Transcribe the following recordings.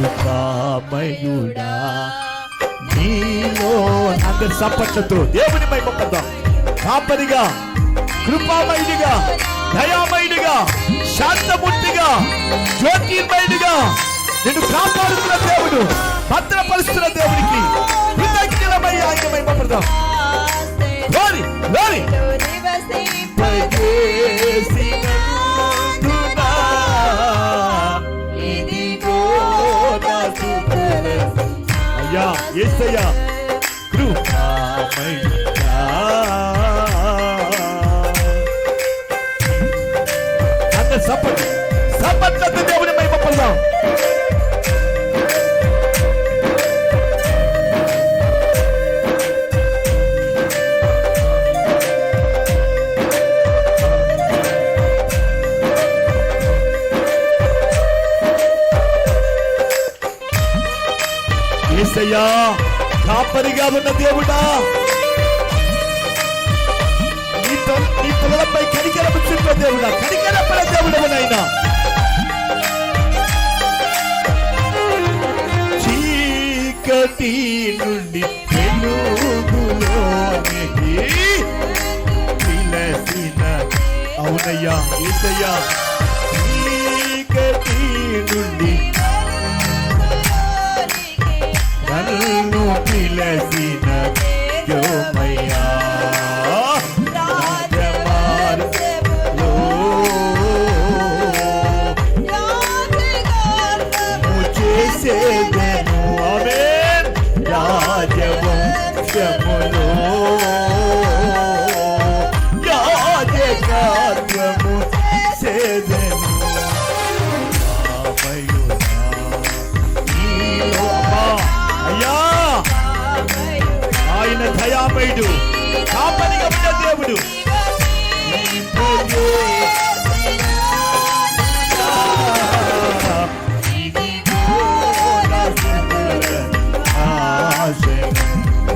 కృపామయుడా నీలో అందరి సపట్లతో దేవుని మైపొద్దాం కాపరిగా కృపామయుడిగా దయామయుడిగా శాంతమూర్తిగా జ్యోతిర్మయుడిగా నిన్ను కాపాడుతున్న దేవుడు భద్రపరుస్తున్న దేవుడికి కృతజ్ఞతమై ఆయన మైపొద్దాం లోని లోని. ఏసయ్యా. కృపామయ్యా అందరు సపట్ సపట్లతో దేవుని మహిమ పొందాం ఏసయ్యా కాపరిగా ఉన్న దేవుడా. నీ పిల్లలపై కనికరపు చూపే దేవుడా. కనికరపడ దేవుడు అయినా చీకటి నుండి వెలుగులోనికి అవునయ్యా ఏసయ్యా. చీకటి నుండి నన్ను పిలసిన యోమయ్యా. రాజమార్గంలో నువ్వు చేసేదను ఆమేన్. రాజవంశములో దయామయుడు కాపరిగా ఉన్న దేవుడు.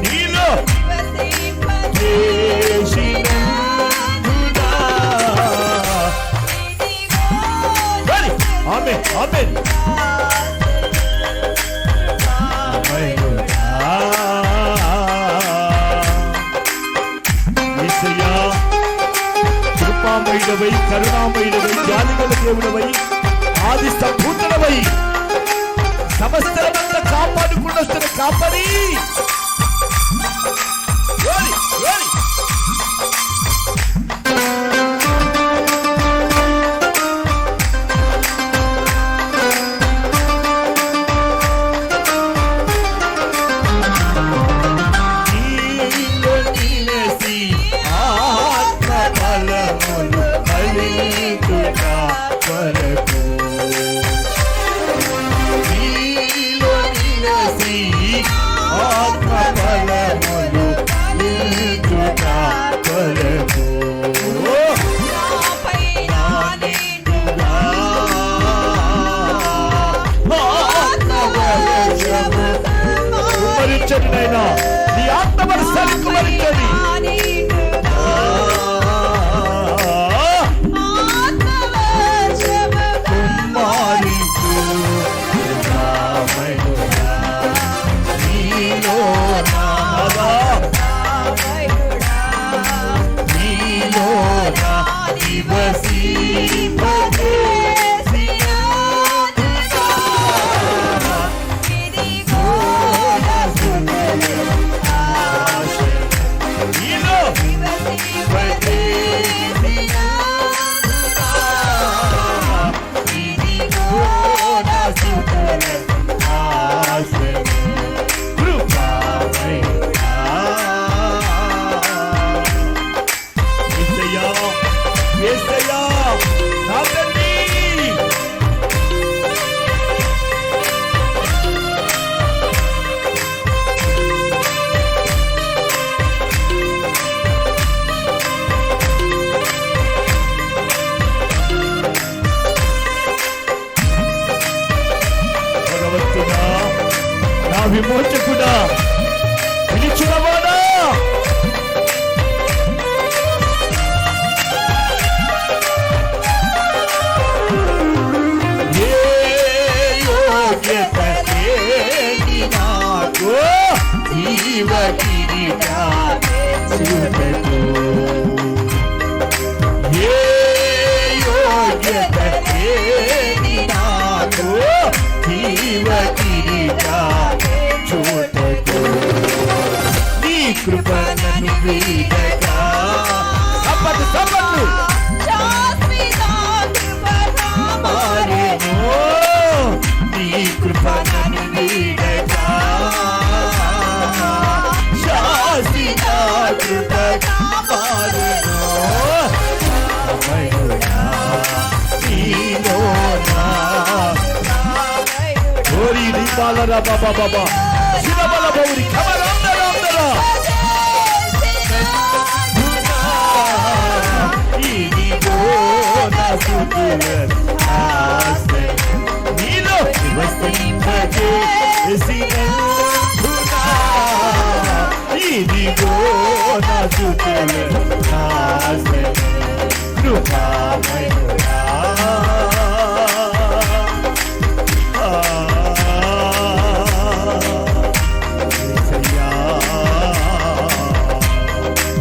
నీలో కృపామయుడవై కరుణామయుడవై జాలిగల దేవుడవై ఆది సంభూతుడవై సమస్తమంతా కాపాడుకున్న Come on, baby. భగవంతుడా నా విమోచకుడా జీవ కిరీట రిబాలరా బాబా బాబా శివబల బౌరి కమరందర అందర ఇదిగో నా సుతుల ఆశ నీలో నివసింపజేసినందునా ఇదిగో నా సుతుల ఆశ కృపామయ